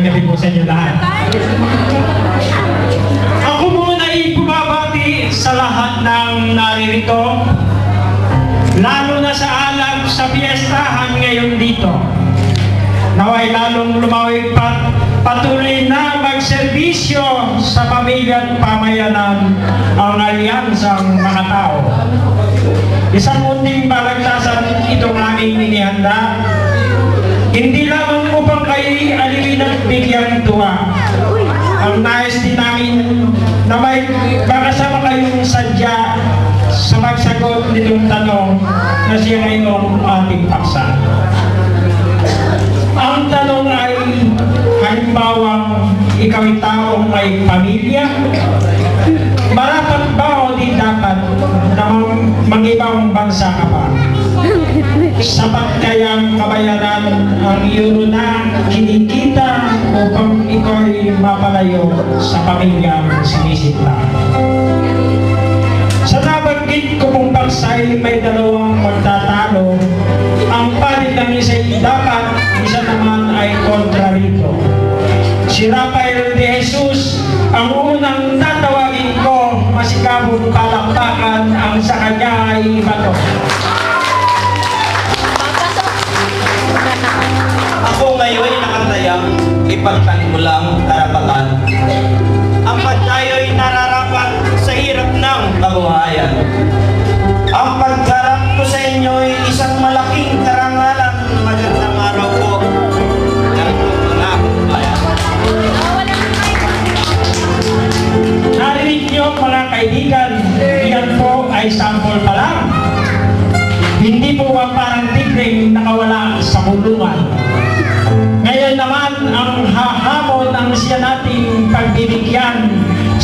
Magandang gabi po sa inyo lahat. Ako muna ay sa lahat ng naririto, lalo na sa alam sa piyestahan ngayon dito. Naway lalong lumawig pa, patuloy na magserbisyo sa pamilya at pamayanan ang alyansang mga tao. Isang munting balagtasan itong aming inihanda hindi lamang upang kayo'y aliwin at bigyan tuwa. Ang nais din namin na may makasama kayong sadya sa pagsagot nitong tanong na siya ngayong ating paksa. Ang tanong ay halimbawang ikaw ay taong may pamilya, marapat ba o di dapat na mag-ibang bansa ka pa? Sapat kayang kabayaran ang euro na kinikita upang iko'y mapalayo sa pamilyang sinisita. Sa nabanggit ko pong paksay may dalawang magtatalo. Ang palit ng isa ay dapat, isa naman ay kontra rito. Si Rafael de lang karapatan. Ang pagtayo'y nararapat sa hirap ng kabuhayan.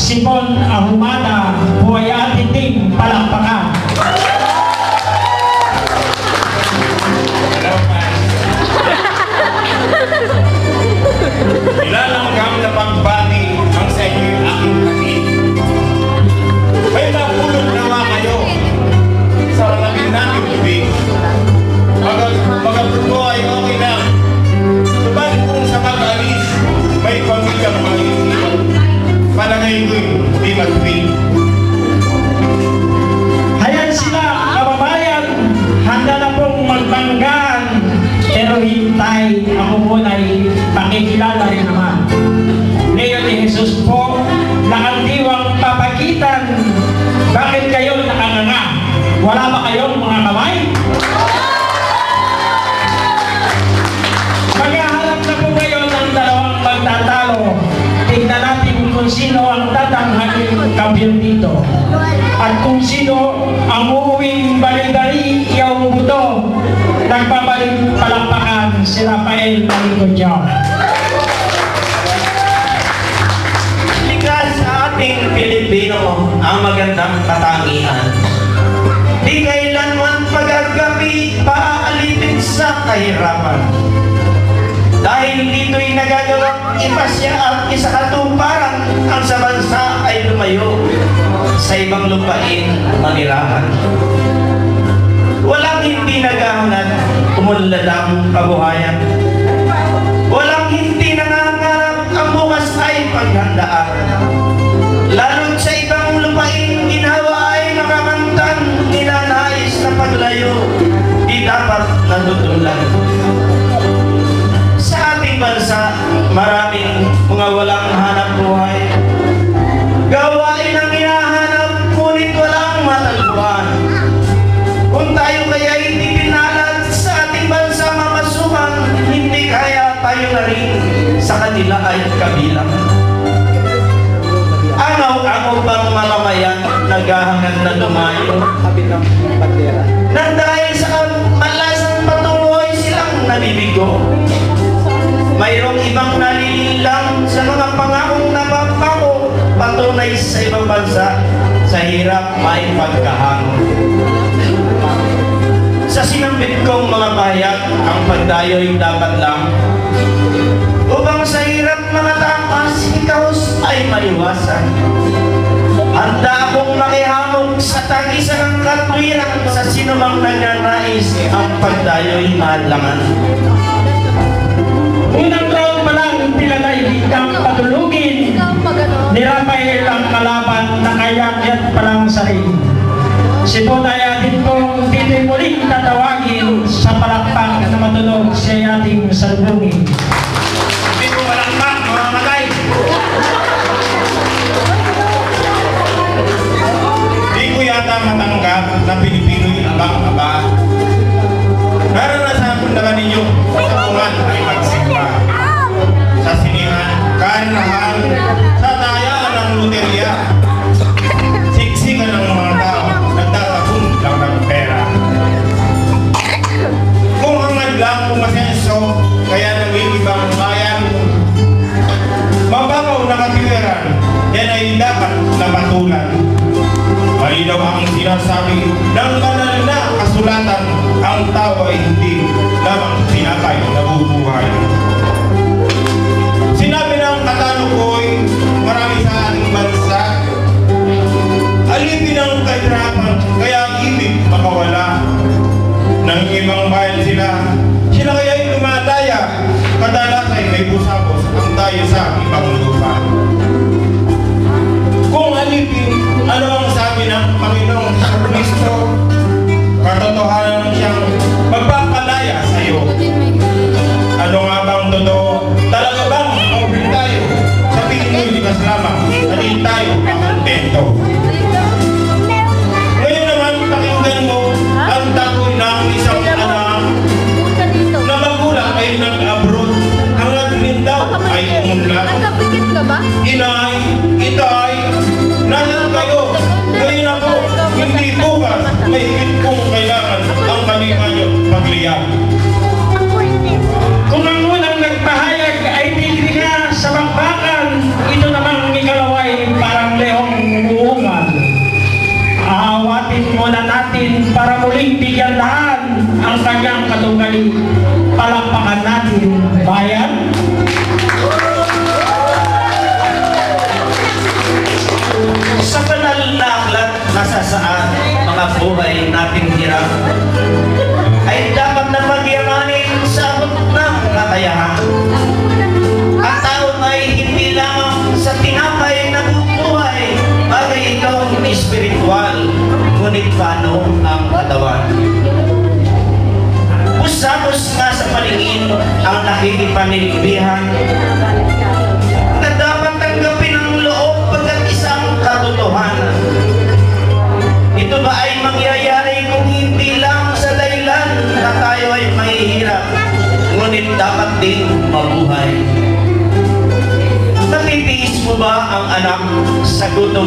Simon Ahumada, buhay ating ting palakpakan. Ako muna ay pakikilala rin naman. Leo ni Jesus po, nakandiwang papagitan. Bakit kayo nakanganga? Wala ba kayong si Rafael Maligodyaw. Likas sa ating Pilipino ang magandang katangian. Di kailanman pagagabi paalitin sa kahirapan. Dahil dito'y nagagawang ipasya at isakatuparan ang sa bansa ay lumayo sa ibang lupain manirahan. Walang hindi naghahanap umunlad ang kabuhayan. Ang bukas ay paghandaan. Tayo na rin sa kanila ay kabilang. Araw-araw bang mamamayan naghahangad na lumayo? Nang dahil sa malasang patuloy silang nabibigo. Mayroong ibang nalilang sa mga pangakong napapako patunay sa ibang bansa sa hirap may pagkahango. Sa sinambit kong mga bayak, ang pagdayo'y dapat lang ay maliwasan. Handa akong makihamog sa tagisan ng katwiran sa sinumang nagnanais ang pagdayo'y maadlangan. Unang round palang pinalay biglang patulugin Ikaw magano. ni Rafael ang kalaban na kayakyat palang sarili. Si Bunay atin pong dito'y muling tatawagin sa palakpak na matunog siya ating salubungin. Yata matanggap na Pilipino'y abang-aba. Naranasan ko na ba ninyo sa ay magsimba. Sa sinihan, karnahan, ba? Inay, itay, nasan kayo? Ngayon ako, hindi bukas, may higit kong kailangan ang kanilang pagliyak. Kung ang unang nagpahayag ay tigri nga sa bakbakan, ito namang ikalaway parang leong umuungal. Aawatin muna natin para muling bigyan lahat ang kanyang katugali. Palakpakan natin, bayan.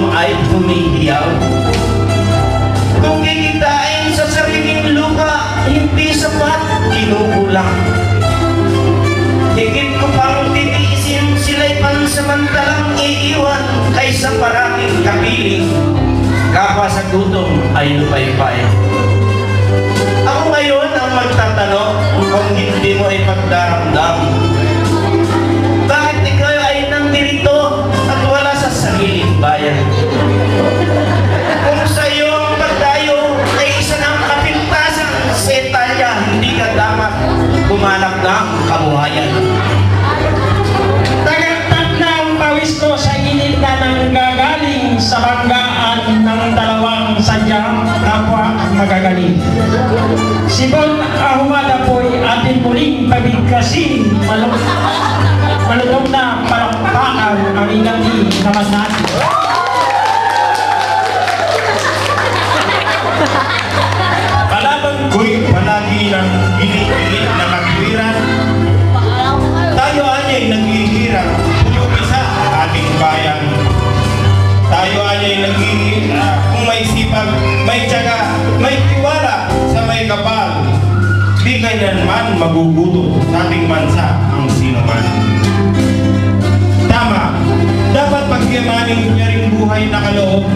Gutom ay humihiyaw? Kung kikitain sa sariling lupa, hindi sapat, kinukulang. Higit ko pang titiisin sila'y pansamantalang iiwan kaysa paraming kapiling. Kapwa sa gutom ay lupay-pay. Ako ngayon ang magtatanong kung hindi mo ay bumanap ng kabuhayan. Tagantag na ang pawis ko sa init na nanggagaling sa banggaan ng dalawang sadyang kapwa magagaling. Si Bon Ahumada po'y ating muling pabigkasin, malutong na palakpakan ang ingati naman natin. May sipag, may tiyaga, may tiwala sa may kapal. Di kailanman magugutom sa ating bansa ang sino man. Tama, dapat pagyamanin niya rin buhay na kaloob